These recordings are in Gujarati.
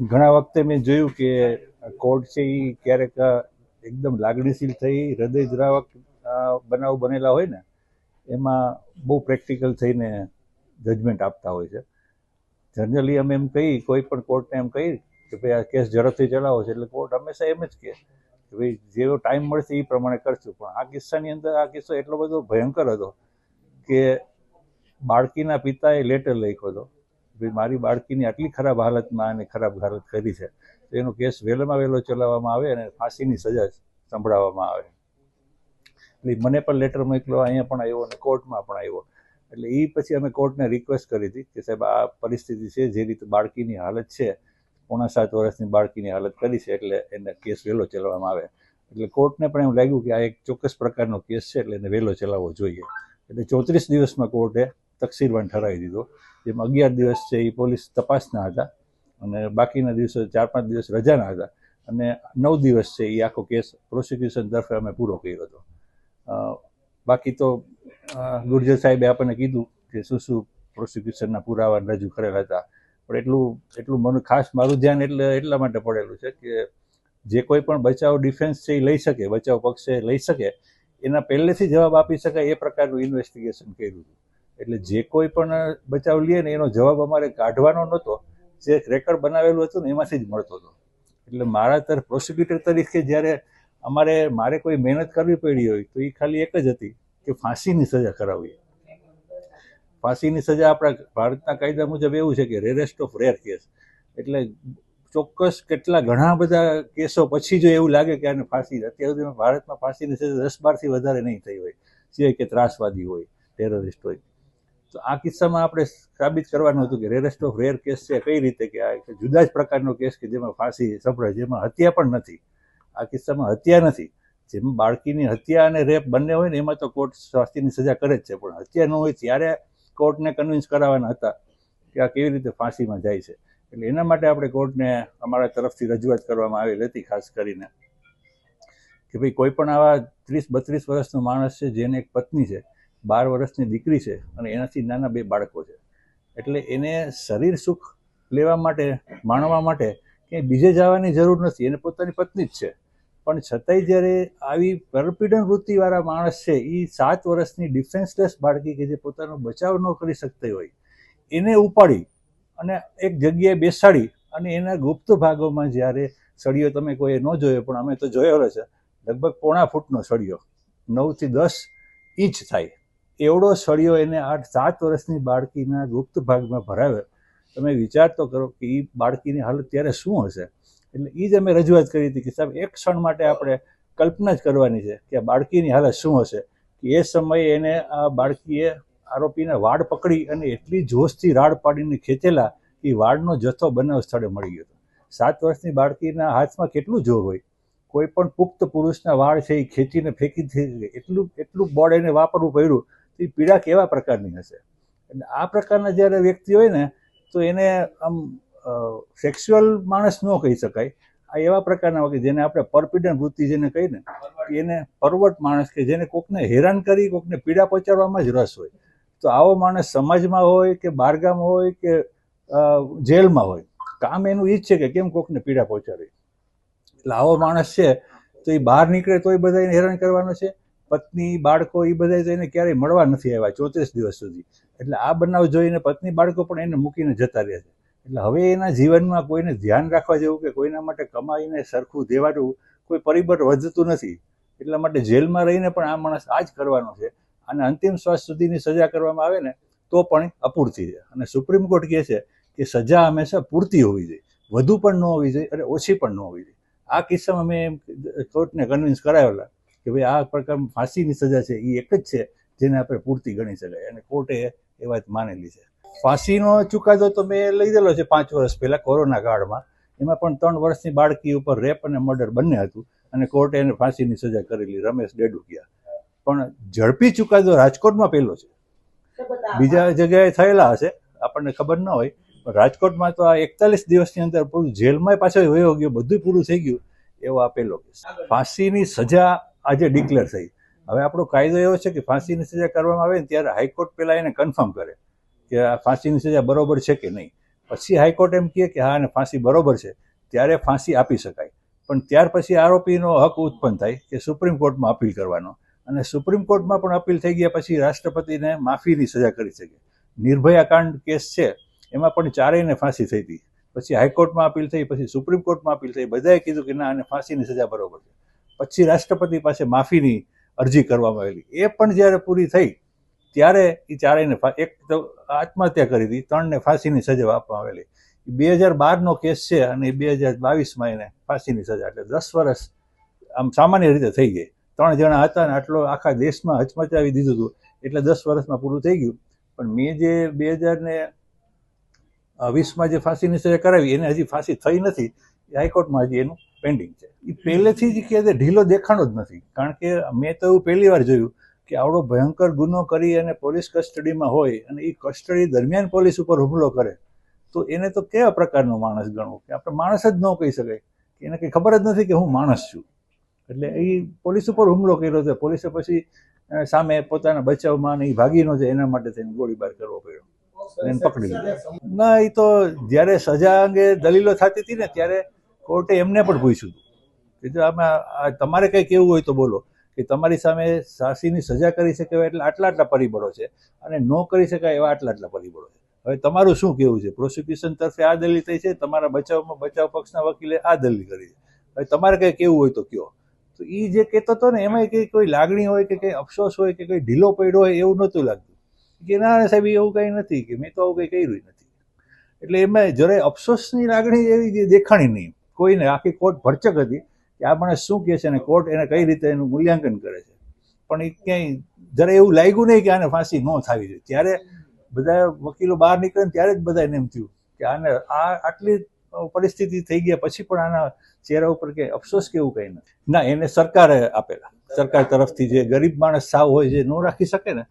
ઘણા વખતે મેં જોયું કે કોર્ટ છે એ ક્યારેક એકદમ લાગણીશીલ થઈ, હૃદય દ્રાવક બનાવ બનેલા હોય ને, એમાં બહુ પ્રેક્ટિકલ થઈને જજમેન્ટ આપતા હોય છે. જનરલી અમે એમ કહી, કોઈ પણ કોર્ટને એમ કહી કે ભાઈ આ કેસ ઝડપથી ચલાવો છે, એટલે કોર્ટ હંમેશા એમ જ કહે કે ભાઈ જેવો ટાઈમ મળશે એ પ્રમાણે કરશું. પણ આ કિસ્સાની અંદર આ કિસ્સો એટલો બધો ભયંકર હતો કે બાળકીના પિતાએ લેટર લખ્યો હતો. ભાઈ મારી બાળકીની આટલી ખરાબ હાલતમાં અને ખરાબ હાલત કરી છે, તો એનો કેસ વહેલામાં વહેલો ચલાવવામાં આવે અને ફાંસીની સજા સંભળાવવામાં આવે. એટલે મને પણ લેટર મોકલો, અહીંયા પણ આવ્યો અને કોર્ટમાં પણ આવ્યો. એટલે એ પછી અમે કોર્ટને રિક્વેસ્ટ કરી હતી કે સાહેબ, આ પરિસ્થિતિ છે, જે રીતે બાળકીની હાલત છે, પોણા સાત વર્ષની બાળકીની હાલત કરી છે, એટલે એને કેસ વહેલો ચલાવવામાં આવે. એટલે કોર્ટને પણ એવું લાગ્યું કે આ એક ચોક્કસ પ્રકારનો કેસ છે, એટલે એને વહેલો ચલાવવો જોઈએ. એટલે ચોત્રીસ દિવસમાં કોર્ટે તકસીરવાન ઠરાવી દીધો. જેમ અગિયાર દિવસ છે એ પોલીસ તપાસના હતા અને બાકીના દિવસો ચાર પાંચ દિવસ રજાના હતા. અને નવ દિવસ છે એ આખો કેસ પ્રોસિક્યુશન તરફે અમે પૂરો કર્યો હતો. બાકી તો ગુર્જર સાહેબે આપણને કીધું કે શું શું પ્રોસિક્યુશનના પુરાવા રજૂ કરેલા હતા. પણ એટલું એટલું મને ખાસ મારું ધ્યાન એટલે, એટલા માટે પડેલું છે કે જે કોઈ પણ બચાવ ડિફેન્સ છે એ લઈ શકે, બચાવ પક્ષે લઈ શકે, એના પહેલેથી જવાબ આપી શકાય એ પ્રકારનું ઇન્વેસ્ટિગેશન કર્યું હતું. એટલે જે કોઈ પણ બચાવ લઈએ ને એનો જવાબ અમારે કાઢવાનો નહોતો. જે રેકર્ડ બનાવેલું હતું ને એમાંથી જ મળતો હતો. એટલે મારા તરફ પ્રોસિક્યુટર તરીકે જ્યારે અમારે, મારે કોઈ મહેનત કરવી પડી હોય તો એ ખાલી એક જ હતી કે ફાંસીની સજા કરાવીએ ફાંસીની સજા આપણા ભારતના કાયદા મુજબ એવું છે કે રેરેસ્ટ ઓફ રેર કેસ એટલે ચોક્કસ કેટલા ઘણા બધા કેસો પછી જો એવું લાગે કે આને ફાંસી, અત્યાર સુધીમાં ભારતમાં ફાંસીની સજા દસ બારથી વધારે નહીં થઈ હોય. સિવાય કે ત્રાસવાદી હોય ટેરરિસ્ટ હોય. તો આ કિસ્સામાં આપણે સાબિત કરવાનું હતું કે રેરેસ્ટ ઓફ રેર કેસ છે કઈ રીતે કે આ જુદા જ પ્રકારનો કેસ કે જેમાં ફાંસી સંભળાય, જેમાં હત્યા પણ નથી. આ કિસ્સામાં હત્યા નથી. જેમાં બાળકીની હત્યા અને રેપ બંને હોય ને, એમાં તો કોર્ટ ફાંસીની સજા કરે જ છે. પણ હત્યા ન હોય ત્યારે કોર્ટને કન્વિન્સ કરાવવાના હતા કે આ કેવી રીતે ફાંસીમાં જાય છે. એટલે એના માટે આપણે કોર્ટને અમારા તરફથી રજૂઆત કરવામાં આવેલી હતી, ખાસ કરીને કે ભાઈ કોઈ પણ આવા ત્રીસ, બત્રીસ વર્ષનો માણસ છે જેને એક પત્ની છે બાર વર્ષની દીકરી છે અને એનાથી નાના બે બાળકો છે. એટલે એને શરીર સુખ લેવા માટે, માણવા માટે ક્યાંય બીજે જવાની જરૂર નથી. એને પોતાની પત્ની જ છે. પણ છતાંય જ્યારે આવી પરપીડન વૃત્તિવાળા માણસ છે એ સાત વર્ષની ડિફેન્સલેસ બાળકી કે જે પોતાનો બચાવ ન કરી શકતી હોય, એને ઉપાડી અને એક જગ્યાએ બેસાડી અને એના ગુપ્ત ભાગોમાં જ્યારે સળિયો તમે કોઈએ ન જોયો, પણ અમે તો જોયેલો છે. લગભગ પોણા ફૂટનો સળિયો, નવથી દસ ઇંચ થાય. એવડો સળિયો એને આઠ સાત વર્ષની બાળકીના ગુપ્ત ભાગમાં ભરાવે તમે વિચાર તો કરો કે એ બાળકીની હાલત ત્યારે શું હશે? એટલે એ જ અમે રજૂઆત કરી હતી કે સાહેબ, એક ક્ષણ માટે આપણે કલ્પના જ કરવાની છે કે આ બાળકીની હાલત શું હશે? કે એ સમયે એને આ બાળકીએ આરોપીને વાડ પકડી અને એટલી જોશથી રાડ પાડીને ખેંચેલા એ વાડનો જથ્થો બનાવ સ્થળે મળી ગયો હતો. સાત વર્ષની બાળકીના હાથમાં કેટલું જોર હોય? કોઈ પણ પુખ્ત પુરુષના વાળ છે એ ખેંચીને ફેંકી થઈ એટલું એટલું બોર્ડ એને વાપરવું પડ્યું એ પીડા કેવા પ્રકારની હશે? એટલે આ પ્રકારના જ્યારે વ્યક્તિ હોય ને, તો એને આમ સેક્સ્યુઅલ માણસ ન કહી શકાય. આ એવા પ્રકારના કે જેને આપણે પરપીડન વૃત્તિ જેને કહીને એને પરવટ માણસ કે જેને કોકને હેરાન કરી, કોકને પીડા પહોંચાડવામાં જ રસ હોય. તો આવો માણસ સમાજમાં હોય કે બારગામ હોય કે જેલમાં હોય કામ એનું ઈ જ છે કે કેમ કોકને પીડા પહોંચાડવી એટલે આવો માણસ છે, તો એ બહાર નીકળે તો એ બધાને હેરાન કરવાનો છે. પત્ની, બાળકો એ બધા તો એને ક્યારેય મળવા નથી આવ્યા ચોત્રીસ દિવસ સુધી. એટલે આ બનાવ જોઈને પત્ની, બાળકો પણ એને મૂકીને જતા રહ્યા છે. એટલે હવે એના જીવનમાં કોઈને ધ્યાન રાખવા જેવું કે કોઈના માટે કમાઈને સરખું દેવાનું કોઈ પરિબળ વધતું નથી. એટલા માટે જેલમાં રહીને પણ આ માણસ આ જ કરવાનો છે. અને અંતિમ શ્વાસ સુધીની સજા કરવામાં આવે ને, તો પણ અપૂરતી છે. અને સુપ્રીમ કોર્ટ કહે છે કે સજા હંમેશા પૂરતી હોવી જોઈએ. વધુ પણ ન હોવી જોઈએ અને ઓછી પણ ન હોવી જોઈએ. આ કિસ્સામાં મેં કોર્ટને કન્વિન્સ કરાવેલા. કે ભાઈ આ પ્રકાર ફાંસીની સજા છે એ એક જ છે, જેને આપણે પૂરતી ગણી શકાય. અને કોર્ટે એ વાત માનેલી છે. ફાંસીનો ચુકાદો તો મેં લઈ લીધેલો છે પાંચ વર્ષ પહેલાં કોરોના કાળમાં. એમાં પણ ત્રણ વર્ષની બાળકી ઉપર રેપ અને મર્ડર બંને હતું અને કોર્ટે એને ફાંસીની સજા કરેલી રમેશ ડેડુકિયા. પણ ઝડપી ચુકાદો રાજકોટમાં પહેલો છે. બીજા જગ્યાએ થયેલા હશે, આપણને ખબર ન હોય, પણ રાજકોટમાં તો આ એકતાલીસ દિવસની અંદર પૂરું જેલમાં પાછો વયો ગયો બધું પૂરું થઈ ગયું એવો આ પહેલો કેસ. ફાંસીની સજા આજે ડિક્લેર થઈ. હવે આપણો કાયદો એવો છે કે ફાંસીની સજા કરવામાં આવે ને ત્યારે હાઈકોર્ટ પહેલાં એને કન્ફર્મ કરે કે આ ફાંસીની સજા બરોબર છે કે નહીં. પછી હાઈકોર્ટ એમ કહે કે હા, અને ફાંસી બરોબર છે. ત્યારે ફાંસી આપી શકાય. પણ ત્યાર પછી આરોપીનો હક ઉત્પન્ન થાય કે સુપ્રીમ કોર્ટમાં અપીલ કરવાનો. અને સુપ્રીમ કોર્ટમાં પણ અપીલ થઈ ગયા પછી રાષ્ટ્રપતિને માફીની સજા કરી શકે. નિર્ભયા કાંડ કેસ છે. એમાં પણ ચારેયને ફાંસી થઈ હતી. પછી હાઈકોર્ટમાં અપીલ થઈ, પછી સુપ્રીમ કોર્ટમાં અપીલ થઈ. બધાએ કીધું કે ના, અને ફાંસીની સજા બરોબર છે. પછી રાષ્ટ્રપતિ પાસે માફીની અરજી કરવામાં આવેલી. એ પણ જ્યારે પૂરી થઈ, ત્યારે એ ચારેયને એક તો આત્મહત્યા કરી હતી, ત્રણને ફાંસીની સજા આપવામાં આવેલી. બે હજાર બારનો કેસ છે અને બે હજાર બાવીસમાં એને ફાંસીની સજા એટલે દસ વર્ષ આમ સામાન્ય રીતે થઈ ગઈ. ત્રણ જણા હતા અને આટલો આખા દેશમાં હચમચાવી દીધું હતું. એટલે દસ વર્ષમાં પૂરું થઈ ગયું. પણ મેં જે બે હજાર ને વીસમાં જે ફાંસીની સજા કરાવી, એને હજી ફાંસી થઈ નથી. હાઈકોર્ટમાં હજી એનું પેન્ડિંગ છે. એ પહેલેથી જ કે ઢીલો દેખાણો જ નથી. કારણ કે મેં તો એવું પહેલી વાર જોયું કે આવડો ભયંકર ગુનો કરી અને પોલીસ કસ્ટડીમાં હોય અને એ કસ્ટડી દરમિયાન પોલીસ ઉપર હુમલો કરે, તો એને તો કેવા પ્રકારનો માણસ ગણવો? કે આપણે માણસ જ ન કહી શકાય. એને કંઈ ખબર જ નથી કે હું માણસ છું. એટલે એ પોલીસ ઉપર હુમલો કર્યો છે. પોલીસે પછી સામે પોતાના બચાવમાં અને એ ભાગી છે, એના માટે થઈને ગોળીબાર કરવો પડ્યો. એને પકડી લીધો. ના એ તો જ્યારે સજા અંગે દલીલો થતી હતી ને, ત્યારે કોર્ટે એમને પણ પૂછ્યું હતું કે આમાં તમારે કંઈ કેવું હોય તો બોલો કે તમારી સામે ફાંસીની સજા કરી શકે એવા એટલે આટલા આટલા પરિબળો છે અને ન કરી શકાય એવા આટલા આટલા પરિબળો છે. હવે તમારું શું કેવું છે? પ્રોસિક્યુશન તરફે આ દલીલ થઈ છે, તમારા બચાવમાં બચાવ પક્ષના વકીલે આ દલીલ કરી છે. હવે તમારે કંઈ કેવું હોય તો કયો. તો એ જે કહેતો હતો ને એમાં કંઈ કોઈ લાગણી હોય કે કંઈ અફસોસ હોય કે કંઈ ઢીલો પડ્યો હોય એવું નહોતું લાગતું. કે ના સાહેબ એવું કંઈ નથી, કે મેં તો આવું કંઈ કર્યું નથી. એટલે એમાં જરાય અફસોસની લાગણી એવી દેખાણી નહીં. કોઈને આખી કોર્ટ ભરચક હતી કે આ માણસ શું કહે છે અને કોર્ટ એને કઈ રીતે એનું મૂલ્યાંકન કરે છે. પણ એ ક્યાંય જરા એવું લાગ્યું નહીં કે આને ફાંસી ન થવી જોઈએ. ત્યારે બધા વકીલો બહાર નીકળે ને ત્યારે જ બધાને એમ થયું કે આને આ આટલી પરિસ્થિતિ થઈ ગયા પછી પણ આના ચહેરા ઉપર કે અફસોસ કે એવું કંઈ નથી. ના, એને સરકારે આપેલા. સરકાર તરફથી જે ગરીબ માણસ સાવ હોય જે ન રાખી શકે ને,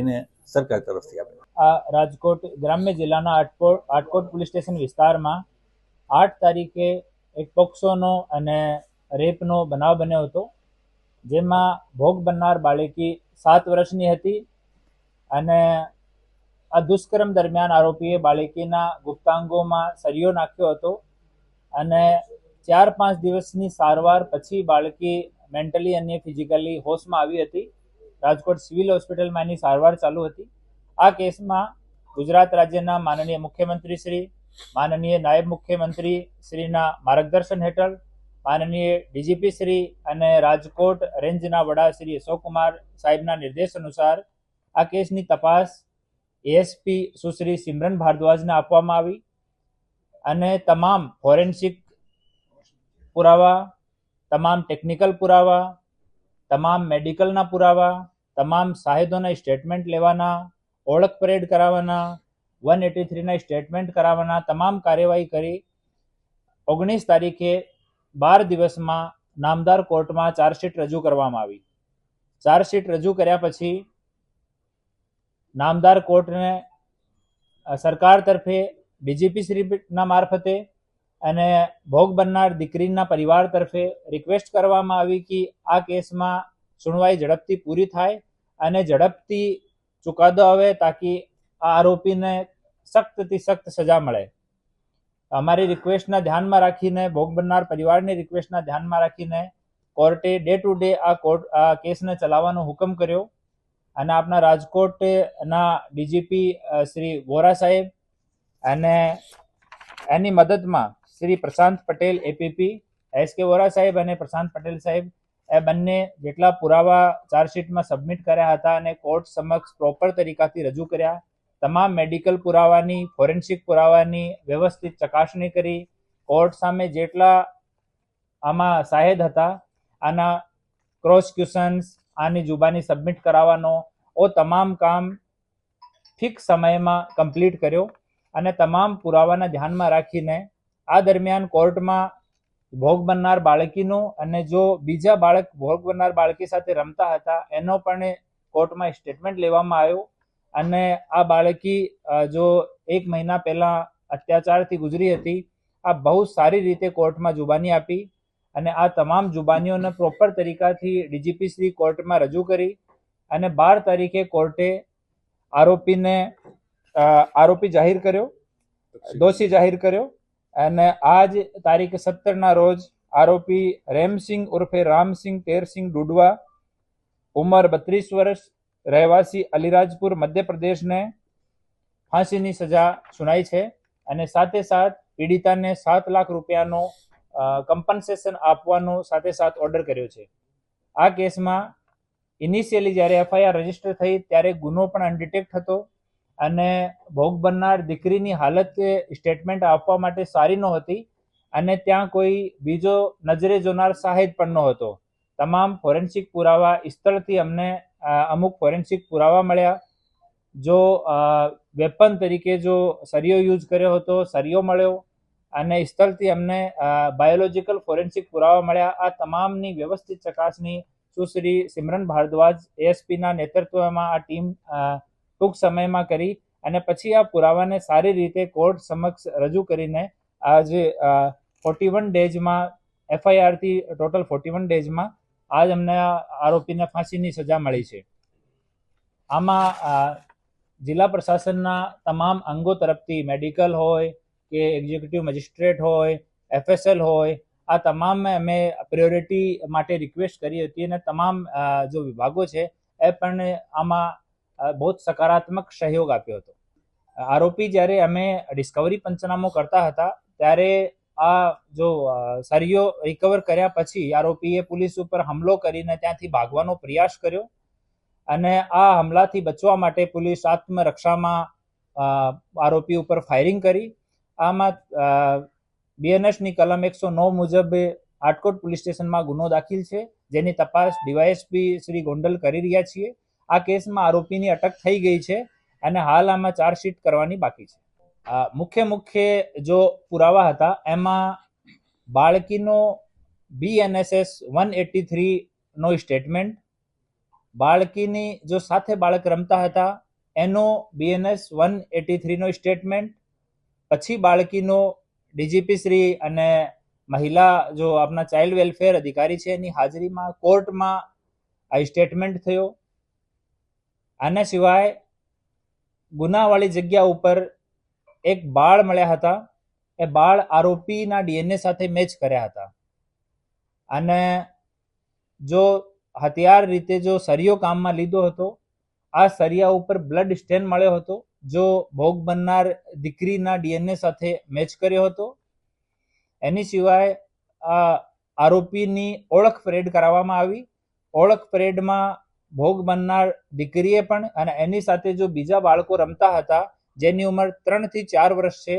એને સરકાર તરફથી આપેલા. આ રાજકોટ ગ્રામ્ય જિલ્લાના આટકોટ આટકોટ પોલીસ સ્ટેશન વિસ્તારમાં આઠ તારીખે એક પોક્સોનો અને રેપનો બનાવ બન્યો હતો, જેમાં ભોગ બનનાર બાળકી સાત વર્ષની હતી અને આ દુષ્કર્મ દરમિયાન આરોપીએ બાળકીના ગુપ્તાંગોમાં સરિયો નાખ્યો હતો અને ચાર પાંચ દિવસની સારવાર પછી બાળકી મેન્ટલી અને ફિઝિકલી હોશમાં આવી હતી. રાજકોટ સિવિલ હોસ્પિટલમાં એની સારવાર ચાલુ હતી. આ કેસમાં ગુજરાત રાજ્યના માનનીય મુખ્યમંત્રી શ્રી માનનીય નાયબ મુખ્યમંત્રી શ્રીના માર્ગદર્શન હેઠળ માનનીય ડીજીપી શ્રી અને રાજકોટ રેન્જના વડા શ્રી અશોકકુમાર સાહેબના નિર્દેશ અનુસાર આ કેસની તપાસ એએસપી સુશ્રી સિમરન ભારદ્વાજને આપવામાં આવી અને તમામ ફોરેન્સિક પુરાવા, તમામ ટેકનિકલ પુરાવા, તમામ મેડિકલના પુરાવા, તમામ સાહેદોના સ્ટેટમેન્ટ લેવાના, ઓળખ પરેડ કરાવવાના વન એટી થ્રીના સ્ટેટમેન્ટ કરાવવાના તમામ કાર્યવાહી કરી ઓગણીસ તારીખે બાર દિવસમાં નામદાર કોર્ટમાં ચાર્જશીટ રજૂ કરવામાં આવી. ચાર્જશીટ રજૂ કર્યા પછી નામદાર કોર્ટને સરકાર તરફે ડીજીપી શ્રીના મારફતે અને ભોગ બનનાર દીકરીના પરિવાર તરફે રિક્વેસ્ટ કરવામાં આવી કે આ કેસમાં સુનવાઈ ઝડપથી પૂરી થાય અને ઝડપથી ચુકાદો આવે તાકી આ આરોપીને સખ્તથી સખ્ત સજા મળે. અમારી રિક્વેસ્ટના ધ્યાનમાં રાખીને, ભોગ બનનાર પરિવારની રિક્વેસ્ટના ધ્યાનમાં રાખીને કોર્ટે ડે ટુ ડે આ કોર્ટ, આ કેસને ચલાવવાનો હુકમ કર્યો. અને આપના રાજકોટના ડીજીપી શ્રી વોરા સાહેબ અને એની મદદમાં Shri Prashant Patel APP S K Vora સાહેબ અને પ્રશાંત પટેલ સાહેબ, એ બંને જેટલા પુરાવા ચાર્જશીટમાં સબમિટ કર્યા હતા અને કોર્ટ સમક્ષ પ્રોપર તરીકાથી રજૂ કર્યા. તમામ મેડિકલ પુરાવાની, ફોરેન્સિક પુરાવાની વ્યવસ્થિત ચકાસણી કરી, કોર્ટ સામે જેટલા આમાં સાહેદ હતા, આના ક્રોસ ક્યુશન્સ આની જુબાની સબમિટ કરાવવાનો, ઓ તમામ કામ ફિક્સ સમયમાં કમ્પ્લીટ કર્યો અને તમામ પુરાવાના ધ્યાનમાં રાખીને આ દરમિયાન કોર્ટમાં ભોગ બનનાર બાળકીનું અને જો બીજા બાળક ભોગ બનનાર બાળકી સાથે રમતા હતા, એનો પણ કોર્ટમાં સ્ટેટમેન્ટ લેવામાં આવ્યો. અને આ બાળકી જો એક મહિના પહેલા અત્યાચારથી ગુજરી હતી આ બહુ સારી રીતે કોર્ટમાં જુબાની આપી અને આ તમામ જુબાનીઓને પ્રોપર તરીકાથી ડીજીપી શ્રી કોર્ટમાં રજૂ કરી અને બાર તારીખે કોર્ટે આરોપીને આરોપી જાહેર કર્યો દોષી જાહેર કર્યો અને આજ તારીખ સત્તરના રોજ આરોપી રેમસિંહ ઉર્ફે રામસિંહ તેરસિંહ ડુડવા ઉંમર બત્રીસ વર્ષ રહેવાસી અલીરાજપુર મધ્યપ્રદેશને ફાંસીની સજા સુનાઈ છે અને સાથે સાથ પીડિતાને સાત લાખ રૂપિયાનો કમ્પન્સેશન આપવાનો સાથે સાથ ઓર્ડર કર્યો છે. આ કેસમાં ઇનિશિયલી જ્યારે એફઆઈઆર રજિસ્ટર થઈ ત્યારે ગુનો પણ અનડિટેક્ટ હતો અને ભોગ બનનાર દીકરીની હાલત સ્ટેટમેન્ટ આપવા માટે સારી નહોતી અને ત્યાં કોઈ બીજો નજરે જોનાર સાહેબ પણ નહોતો. તમામ ફોરેન્સિક પુરાવા સ્થળથી અમને અમુક ફોરેન્સિક પુરાવા મળ્યા. જો વેપન તરીકે જો સરિયો યુઝ કર્યો હતો સરિયો મળ્યો અને સ્થળથી અમને બાયોલોજીકલ ફોરેન્સિક પુરાવા મળ્યા. આ તમામની વ્યવસ્થિત ચકાસણી સુશ્રી સિમરન ભારદ્વાજ એએસપીના નેતૃત્વમાં આ ટીમ ટૂંક સમયમાં કરી અને પછી આ પુરાવાને સારી રીતે કોર્ટ સમક્ષ રજૂ કરીને આજે ફોર્ટી વન ડેઝમાં એફઆઈઆરથી ટોટલ ફોર્ટી વન ડેઝમાં આજ અમને આરોપીને ફાંસીની સજા મળી છે. આમાં જિલ્લા પ્રશાસનના તમામ અંગો તરફથી મેડિકલ હોય કે એક્ઝિક્યુટિવ મેજિસ્ટ્રેટ હોય, એફએસએલ હોય, આ તમામ અમે પ્રિયોરિટી માટે રિક્વેસ્ટ કરી હતી અને તમામ જો વિભાગો છે, એ પણ આમાં બહુ જ સકારાત્મક સહયોગ આપ્યો હતો. આરોપી જ્યારે અમે ડિસ્કવરી પંચનામો કરતા હતા, ત્યારે આ જો સરિયો રિકવર કર્યા પછી આરોપીએ પોલીસ ઉપર હુમલો કરીને ત્યાંથી ભાગવાનો પ્રયાસ કર્યો અને આ હુમલાથી બચવા માટે પોલીસ આત્મરક્ષામાં આરોપી ઉપર ફાયરિંગ કરી. આમાં બીએનએસની કલમ એકસો નવ મુજબ આટકોટ પોલીસ સ્ટેશનમાં ગુનો દાખલ છે, જેની તપાસ ડીવાયએસપી શ્રી ગોંડલ કરી રહ્યા છીએ. આ કેસમાં આરોપીની અટક થઈ ગઈ છે અને હાલ આમાં ચાર્જશીટ કરવાની બાકી છે. મુખ્ય મુખ્ય જો પુરાવા હતા, એમાં બાળકીનો બીએનએસએસ વન એટી થ્રી નો સ્ટેટમેન્ટ બાળકીની જો સાથે બાળક રમતા હતા, એનો બીએનએસ વન એટી થ્રીનો સ્ટેટમેન્ટ પછી બાળકીનો ડીજીપી શ્રી અને મહિલા જો આપણા ચાઇલ્ડ વેલફેર અધિકારી છે, એની હાજરીમાં કોર્ટમાં આ સ્ટેટમેન્ટ થયો. આના સિવાય ગુનાવાળી જગ્યા ઉપર એક બાળ મળ્યા હતા. એ બાળ આરોપીના ડીએનએ સાથે મેચ કર્યા હતા. અને જો હથિયાર રીતે જો સરિયો કામમાં લીધો હતો, આ સરિયા ઉપર બ્લડ સ્ટેન મળ્યો હતો, જો ભોગ બનનાર દીકરીના ડીએનએ સાથે મેચ કર્યો હતો. એની સિવાય આ આરોપીની ઓળખ પરેડ કરાવવામાં આવી. ઓળખ પરેડમાં ભોગ બનનાર દીકરીએ પણ અને એની સાથે જો બીજા બાળકો રમતા હતા જેની ઉંમર ત્રણથી ચાર વર્ષ છે,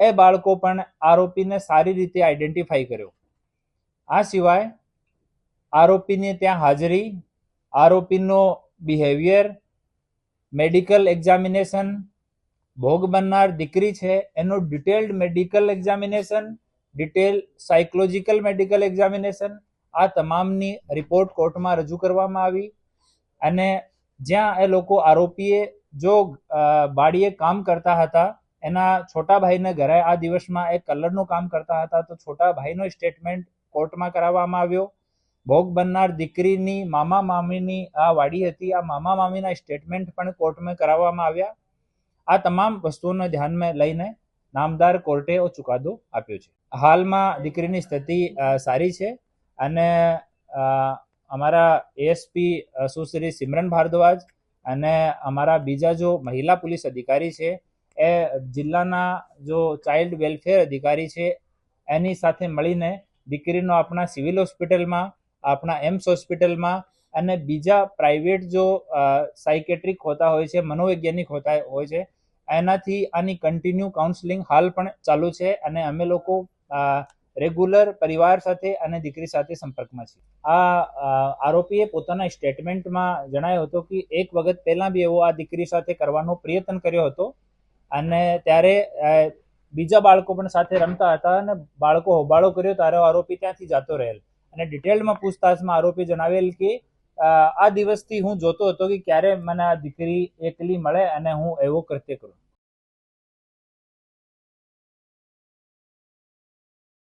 એ બાળકો પણ આરોપીને સારી રીતે આઈડેન્ટિફાઈ કર્યો. આ સિવાય આરોપીની ત્યાં હાજરી, આરોપીનો બિહેવિયર મેડિકલ એક્ઝામિનેશન ભોગ બનનાર દીકરી છે, એનું detailed medical examination detail psychological medical examination આ તમામની રિપોર્ટ કોર્ટમાં રજૂ કરવામાં આવી. અને જ્યાં એ લોકો આરોપીએ જો બાળીએ કામ કરતા હતા, એના છોટા ભાઈને ઘરે આ દિવસમાં એ કલરનું કામ કરતા હતા, તો છોટા ભાઈનો સ્ટેટમેન્ટ કોર્ટમાં કરાવવામાં આવ્યો. ભોગ બનનાર દીકરીની મામા મામીની આ વાડી હતી, આ મામા મામીના સ્ટેટમેન્ટ પણ કોર્ટમાં કરાવવામાં આવ્યા. આ તમામ વસ્તુઓને ધ્યાનમાં લઈને નામદાર કોર્ટે ચુકાદો આપ્યો છે. હાલમાં દીકરીની સ્થિતિ સારી છે અને અમારા એએસપી સુશ્રી સિમરન ભારદ્વાજ અને અમારા બીજા જો મહિલા પોલીસ અધિકારી છે, એ જિલ્લાના જો ચાઇલ્ડ વેલફેર અધિકારી છે, એની સાથે મળીને દીકરીનો આપણા સિવિલ હોસ્પિટલમાં, આપણા એમ્સ હોસ્પિટલમાં અને બીજા પ્રાઇવેટ જો સાયકેટ્રિક હોતા હોય છે, મનોવૈજ્ઞાનિક હોતા હોય છે, એનાથી આની કન્ટિન્યુ કાઉન્સેલિંગ હાલ પણ ચાલુ છે અને અમે લોકો રેગ્યુલર પરિવાર સાથે અને દીકરી સાથે સંપર્કમાં છે. આ આરોપીએ પોતાના સ્ટેટમેન્ટમાં જણાવ્યો હતો કે એક વખત પહેલા બી એવો આ દીકરી સાથે કરવાનો પ્રયત્ન કર્યો હતો અને ત્યારે બીજા બાળકો પણ સાથે રમતા હતા અને બાળકો હોબાળો કર્યો ત્યારે આરોપી ત્યાંથી જતો રહેલ. અને ડિટેલમાં પૂછતાછમાં આરોપી જણાવેલ કે આ દિવસથી હું જોતો હતો કે ક્યારે મને આ દીકરી એકલી મળે અને હું એવો કૃત્ય કરું.